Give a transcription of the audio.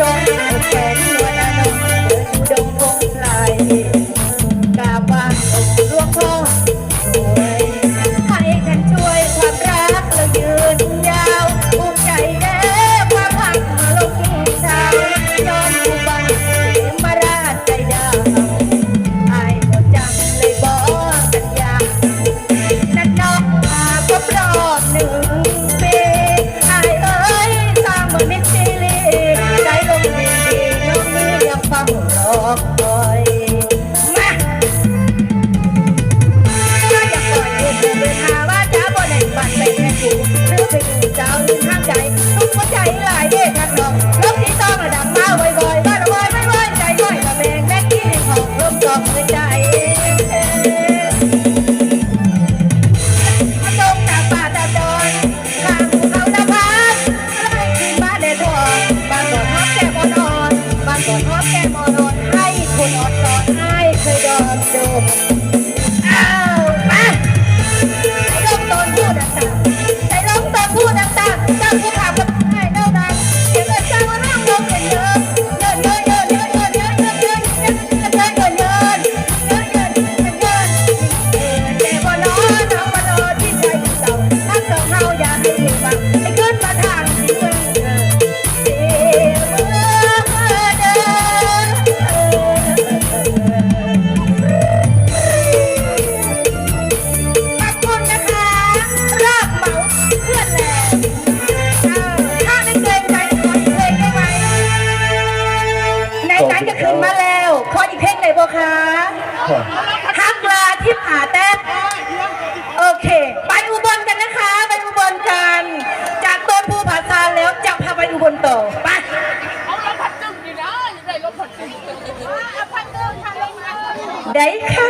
so Yeah. มาแล้วขออีกเพลงไหนอยบ่คะฮักลาที่ผาแต้มโอเค ไปอุบลกันนะคะ ไปอุบลกัน จากต้นภูผาซานแล้วจะพาไปอุบลต่อไปเอารถผัดจึ้งดีนะอย่าได้รถผัดจึ้งเอาผัดจึ้งทำลงมาได้ค่ะ